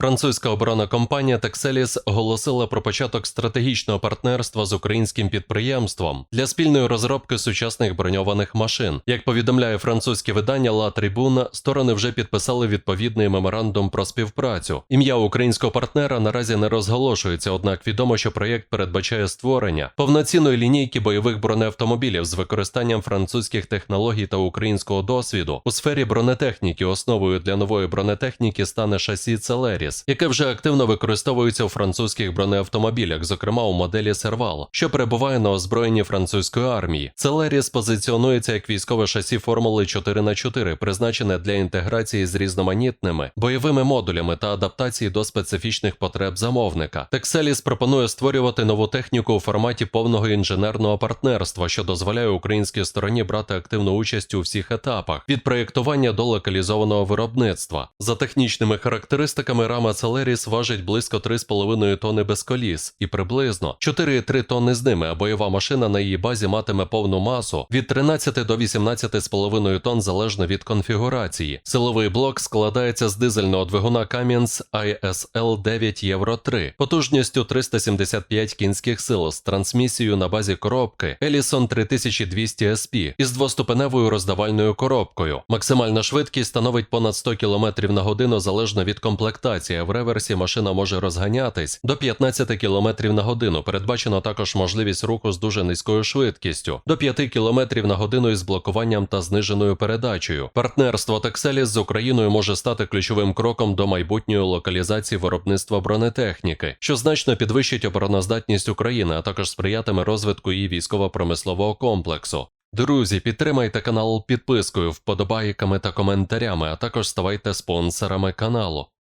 Французька оборонна компанія Texelis оголосила про початок стратегічного партнерства з українським підприємством для спільної розробки сучасних броньованих машин. Як повідомляє французьке видання La Tribune, сторони вже підписали відповідний меморандум про співпрацю. Ім'я українського партнера наразі не розголошується, однак відомо, що проєкт передбачає створення повноцінної лінійки бойових бронеавтомобілів з використанням французьких технологій та українського досвіду у сфері бронетехніки. Основою для нової бронетехніки стане шасі Celeris, яке вже активно використовується у французьких бронеавтомобілях, зокрема у моделі Serval, що перебуває на озброєнні французької армії. Celeris позиціонується як військове шасі формули 4 х 4 призначене для інтеграції з різноманітними бойовими модулями та адаптації до специфічних потреб замовника. Texelis пропонує створювати нову техніку у форматі повного інженерного партнерства, що дозволяє українській стороні брати активну участь у всіх етапах від проєктування до локалізованого виробництва. За технічними характеристиками рама Celeris важить близько 3,5 тонни без коліс і приблизно 4,3 тонни з ними, а бойова машина на її базі матиме повну масу від 13 до 18,5 тонн залежно від конфігурації. Силовий блок складається з дизельного двигуна Cummins ISL 9 Євро 3 потужністю 375 кінських сил з трансмісією на базі коробки Ellison 3200 SP із двоступеневою роздавальною коробкою. Максимальна швидкість становить понад 100 км на годину залежно від комплектації. А В реверсі машина може розганятись до 15 км на годину. Передбачено також можливість руху з дуже низькою швидкістю до 5 км на годину із блокуванням та зниженою передачею. Партнерство Texelis з Україною може стати ключовим кроком до майбутньої локалізації виробництва бронетехніки, що значно підвищить обороноздатність України, а також сприятиме розвитку її військово-промислового комплексу. Друзі, підтримайте канал підпискою, вподобайками та коментарями, а також ставайте спонсорами каналу.